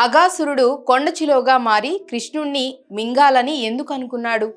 అగాసురుడు కొండచిలోగా మారి కృష్ణుణ్ణి మింగాలని ఎందుకు అనుకున్నాడు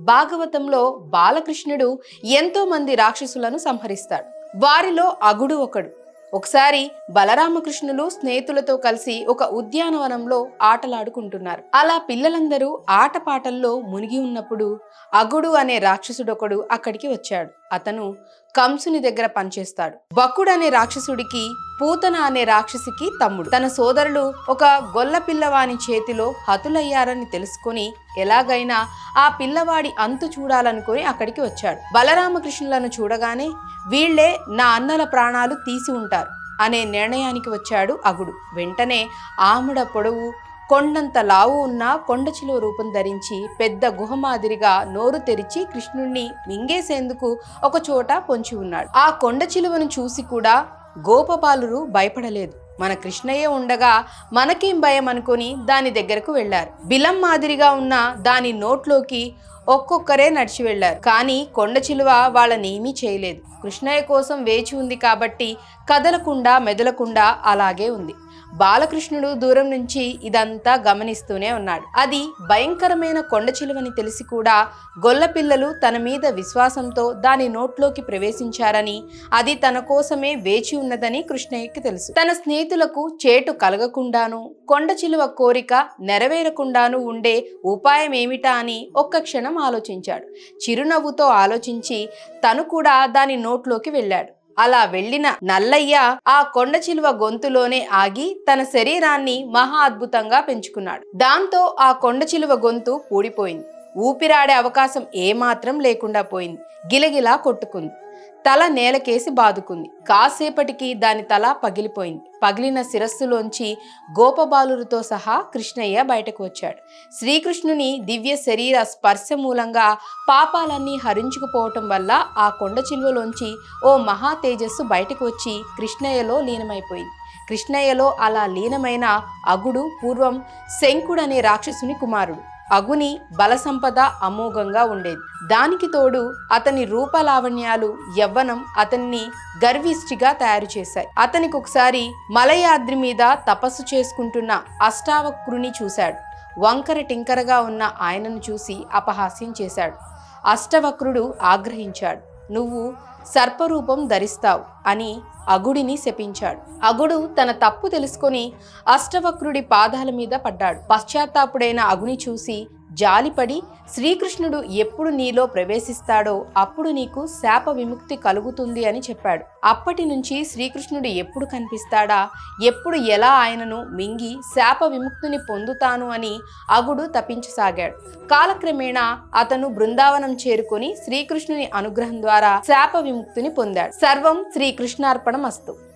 భాగవతంలో బాలకృష్ణుడు ఎంతో మంది రాక్షసులను సంహరిస్తాడు. వారిలో అగుడు ఒకడు. ఒకసారి బలరామకృష్ణులు స్నేహితులతో కలిసి ఒక ఉద్యానవనంలో ఆటలాడుకుంటున్నారు. అలా పిల్లలందరూ ఆటపాటల్లో మునిగి ఉన్నప్పుడు అగుడు అనే రాక్షసుడొకడు అక్కడికి వచ్చాడు. అతను కంసుని దగ్గర పనిచేస్తాడు. బకుడు అనే రాక్షసుడికి పూతన అనే రాక్షసికి తమ్ముడు. తన సోదరులు ఒక గొల్ల పిల్లవాని చేతిలో హతులయ్యారని తెలుసుకొని ఎలాగైనా ఆ పిల్లవాడి అంతు చూడాలనుకుని అక్కడికి వచ్చాడు. బలరామకృష్ణులను చూడగానే వీళ్ళే నా అన్నల ప్రాణాలు తీసి ఉంటారు అనే నిర్ణయానికి వచ్చాడు అగుడు. వెంటనే ఆముడ పొడవు కొండంత లావు ఉన్న కొండచిలో రూపం ధరించి పెద్ద గుహ మాదిరిగా నోరు తెరిచి కృష్ణుణ్ణి మింగేసేందుకు ఒక చోట పొంచి ఉన్నాడు. ఆ కొండ చిలువను చూసి కూడా గోపబాలురు భయపడలేదు. మన కృష్ణయ్య ఉండగా మనకేం భయం అనుకొని దాని దగ్గరకు వెళ్ళారు బిలం మాదిరిగా ఉన్న దాని నోట్లోకి ఒక్కొక్కరే నడిచి వెళ్ళారు కానీ కొండ చిలువ వాళ్ళనేమీ చేయలేదు. కృష్ణయ్య కోసం వేచి ఉంది కాబట్టి కదలకుండా మెదలకుండా అలాగే ఉంది. బాలకృష్ణుడు దూరం నుంచి ఇదంతా గమనిస్తూనే ఉన్నాడు. అది భయంకరమైన కొండ చిలువని తెలిసి కూడా గొల్ల పిల్లలు తన మీద విశ్వాసంతో దాని నోట్లోకి ప్రవేశించారని అది తన కోసమే వేచి ఉన్నదని కృష్ణయ్యకి తెలుసు. తన స్నేహితులకు చేటు కలగకుండాను కొండ చిలువ కోరిక నెరవేరకుండాను ఉండే ఉపాయం ఏమిటా అని ఒక్క క్షణం ఆలోచించాడు. చిరునవ్వుతో ఆలోచించి తను కూడా దాని నోట్లోకి వెళ్ళాడు. అలా వెళ్ళిన నల్లయ్య ఆ కొండ చిలువ గొంతులోనే ఆగి తన శరీరాన్ని మహా అద్భుతంగా పెంచుకున్నాడు. దాంతో ఆ కొండ చిలువ గొంతు పూడిపోయింది ఊపిరాడే అవకాశం ఏమాత్రం లేకుండా పోయింది. గిలగిలా కొట్టుకుంది. తల నేలకేసి బాదుకుంది. కాసేపటికి దాని తల పగిలిపోయింది. పగిలిన శిరస్సులోంచి గోపబాలులతో సహా కృష్ణయ్య బయటకు వచ్చాడు. శ్రీకృష్ణుని దివ్య శరీర స్పర్శ మూలంగా పాపాలన్నీ హరించుకుపోవటం వల్ల ఆ కొండ చిలువలోంచి ఓ మహా తేజస్సు బయటకు వచ్చి కృష్ణయ్యలో లీనమైపోయింది. కృష్ణయ్యలో అలా లీనమైన అగుడు పూర్వం శంకుడనే రాక్షసుని కుమారుడు. అగుని బలసంపద అమోఘంగా ఉండేది. దానికి తోడు అతని రూపలావణ్యాలు యవ్వనం అతన్ని గర్విష్టిగా తయారు చేశాయి. అతనికి ఒకసారి మలయాద్రి మీద తపస్సు చేసుకుంటున్న అష్టావక్రుని చూశాడు. వంకర టింకరగా ఉన్న ఆయనను చూసి అపహాస్యం చేశాడు. అష్టవక్రుడు ఆగ్రహించాడు నువ్వు సర్పరూపం ధరిస్తావు అని అగుడిని శపించాడు. అగుడు తన తప్పు తెలుసుకొని అష్టవక్రుడి పాదాల మీద పడ్డాడు. పశ్చాత్తాపుడైన అగుని చూసి జాలిపడి శ్రీకృష్ణుడు ఎప్పుడు నీలో ప్రవేశిస్తాడో అప్పుడు నీకు శాప విముక్తి కలుగుతుంది అని చెప్పాడు. అప్పటి నుంచి శ్రీకృష్ణుడు ఎప్పుడు కనిపిస్తాడా? ఎప్పుడు ఎలా ఆయనను మింగి శాప విముక్తిని పొందుతాను అని అగుడు తపించసాగాడు. కాలక్రమేణా అతను బృందావనం చేరుకొని శ్రీకృష్ణుని అనుగ్రహం ద్వారా శాప విముక్తిని పొందాడు. సర్వం శ్రీకృష్ణార్పణం అస్తు